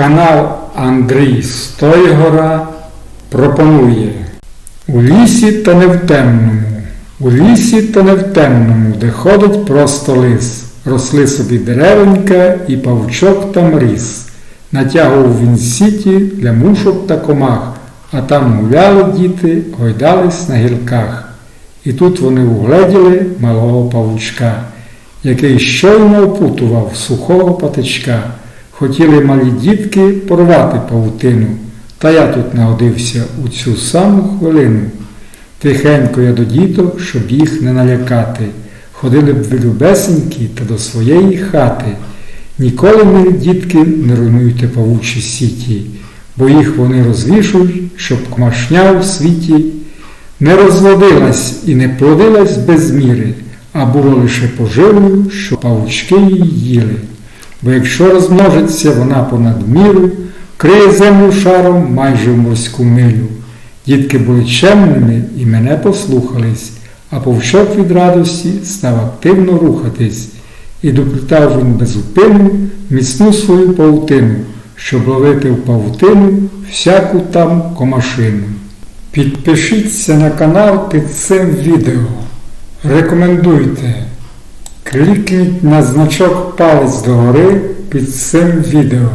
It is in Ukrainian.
Канал Андрій Стойгора пропонує У лісі та не в темному, у лісі та не в темному, де ходить просто лис. Росли собі деревенька і павучок там ріс. Натягував він сіті для мушок та комах, а там гуляли діти, гойдались на гілках. І тут вони угледіли малого павучка, який щойно опутував сухого патичка. Хотіли малі дітки порвати павутину, та я тут нагодився у цю саму хвилину. Тихенько я до діток, щоб їх не налякати. Ходили б ви любесенькі та до своєї хати. Ніколи ми, дітки, не руйнуйте павучі сіті, бо їх вони розвішують, щоб кмашня у світі не розводилась і не плодилась без міри, а було лише поживою, що павучки її їли. Бо якщо розмножиться вона понад міру, криє землю шаром майже в морську милю. Дітки були чемними і мене послухались, а повчок від радості став активно рухатись, і доплітав він безупину міцну свою павутину, щоб ловити в павутину всяку там комашину. Підпишіться на канал під цим відео. Рекомендуйте. Клікніть на значок палець догори під цим відео.